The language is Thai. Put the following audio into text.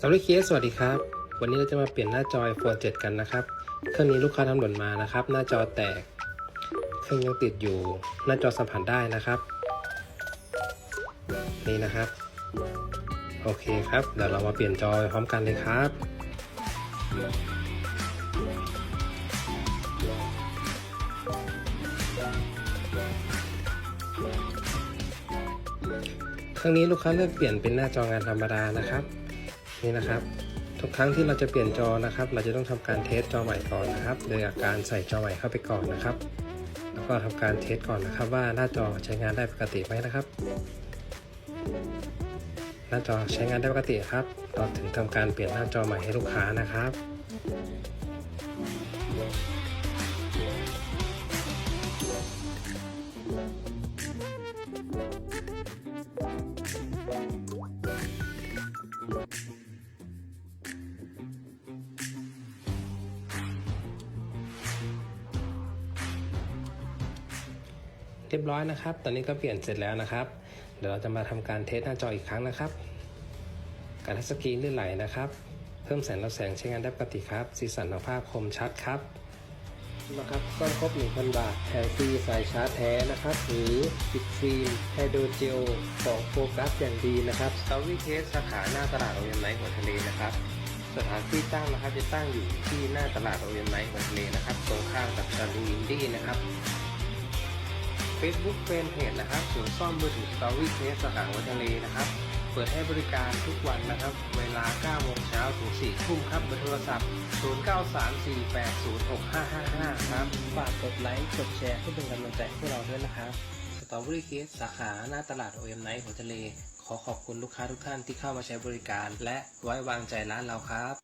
สวัสดีเคสสวัสดีครับ วันนี้เราจะมาเปลี่ยนหน้าจอ iPhone 7 กันนะครับ เครื่องนี้ลูกค้าทำหล่นมานะครับ หน้าจอแตก เครื่องยังติดอยู่ หน้าจอสัมผัสได้นะครับ นี่นะครับ โอเคครับ เดี๋ยวเรามาเปลี่ยนจอพร้อมกันเลยครับครั้งนี้ลูกค้าเลือกเปลี่ยนเป็นหน้าจองานธรรมดานะครับ นี่นะครับ ทุกครั้งที่เราจะเปลี่ยนจอนะครับ เราจะต้องทำการเทสจอใหม่ก่อนนะครับ โดยการใส่จอใหม่เข้าไปก่อนนะครับ แล้วก็ทำการเทสก่อนนะครับ ว่าหน้าจอใช้งานได้ปกติไหมนะครับ หน้าจอใช้งานได้ปกติครับเราถึงทำการเปลี่ยนหน้าจอใหม่ให้ลูกค้านะครับ เรียบร้อยนะครับ ตอนนี้ก็เปลี่ยนเสร็จแล้วนะครับ เดี๋ยวเราจะมาทำการเทสหน้าจออีกครั้งนะครับ การทัชสกรีนลื่นไหลนะครับ เพิ่มแสงรับแสงใช้งานได้ปกติครับ สีสันของภาพคมชัดครับนะครับก็ครบ 1,000 บาทแถมฟรีสายชาร์จแท้นะครับ หรือปิดฟิล์มไฮโดรเจลของโฟกัสอย่างดีนะครับสตอรี่เทสสาขาหน้าตลาดโอเอ็นไนท์หัวทะเลนะครับ สถานที่ตั้งนะครับจะตั้งอยู่ที่หน้าตลาดโอเอ็นไนท์หัวทะเลนะครับ ตรงข้ามกับชาลูอินดี้นะครับ Facebook เฟนเพจนะครับศูนย์ซ่อมมือถือ Story Case สาขาหัวทะเลนะครับ เปิดให้บริการทุกวันนะครับ เวลา9โมงเช้าถึง4ทุ่มครับเบอร์โทรศัพท์ 0934806555 ครับ ฝากกดไลค์กดแชร์เพื่อเป็นกำลังใจให้พวกเราด้วยนะครับ Story Case สาขาหน้าตลาด OM Night หัวทะเล ขอขอบคุณลูกค้าทุกท่านที่เข้ามาใช้บริการ และไว้วางใจร้านเราครับ